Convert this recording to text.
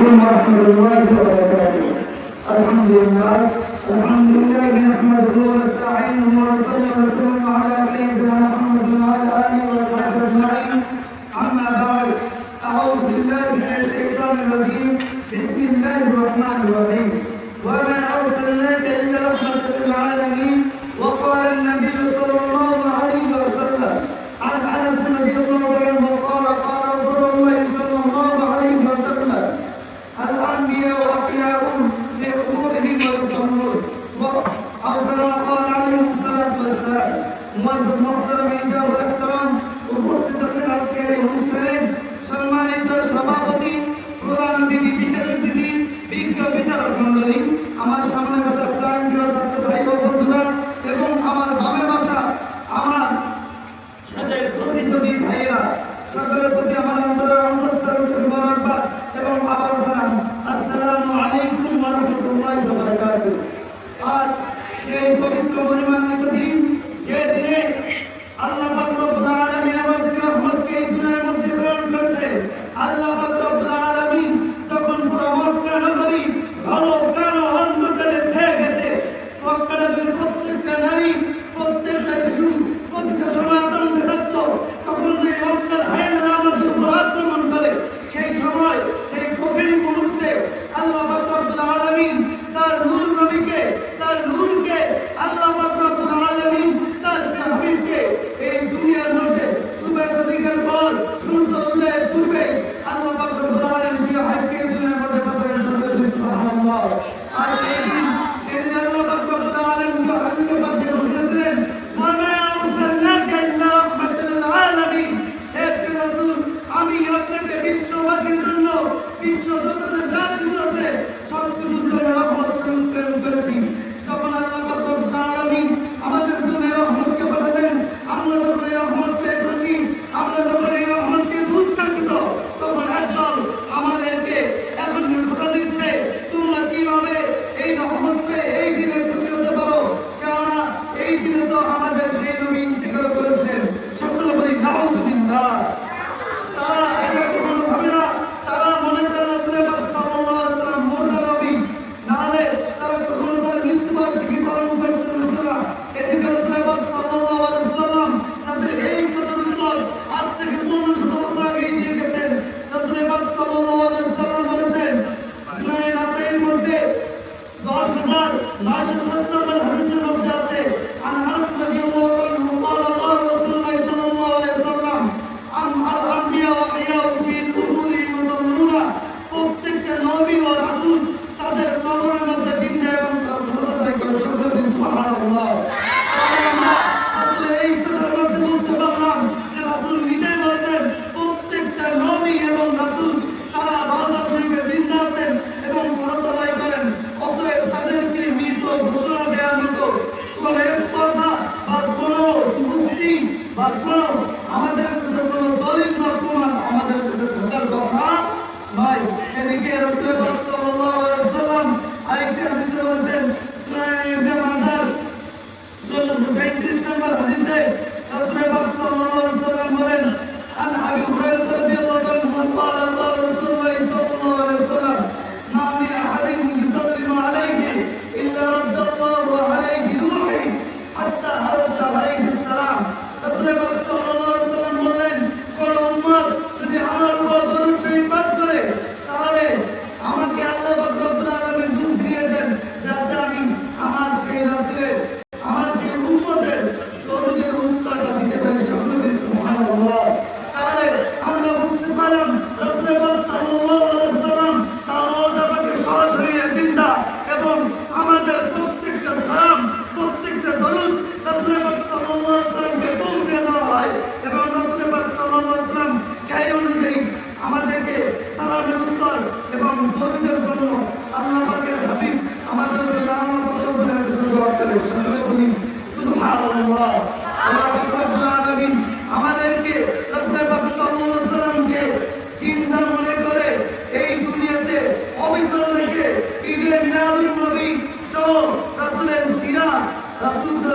عليكم ورحمة الله وبركاته. الحمد لله الحمد لله نحمده ونستعينه ونصلي ونسلم على سيدنا محمد وعلى آله وصحبه أجمعين. أما بعد أعوذ بالله من الشيطان الرجيم. بسم الله الرحمن الرحيم. وما أرسلناك إلا رحمة للعالمين. আপনারা আমার আলী সালাম মসজিদ মোহতারাম ইজাব ইকরাম উপস্থিত আছেন আজকের এই অনুষ্ঠানে সম্মানিত সভাপতি, প্রধান অতিথি বিচার অতিথি, বিজ্ঞ বিচারক মন্ডলী, আমার সামনে বসা প্রাণপ্রিয় ছাত্র ভাই ও বন্ধুরা এবং অন্তরের অন্তঃস্থল এবং আবার আসসালাম তখন একদল আমার বা কোনো আমাদের কোনো দলিল বা Thank you.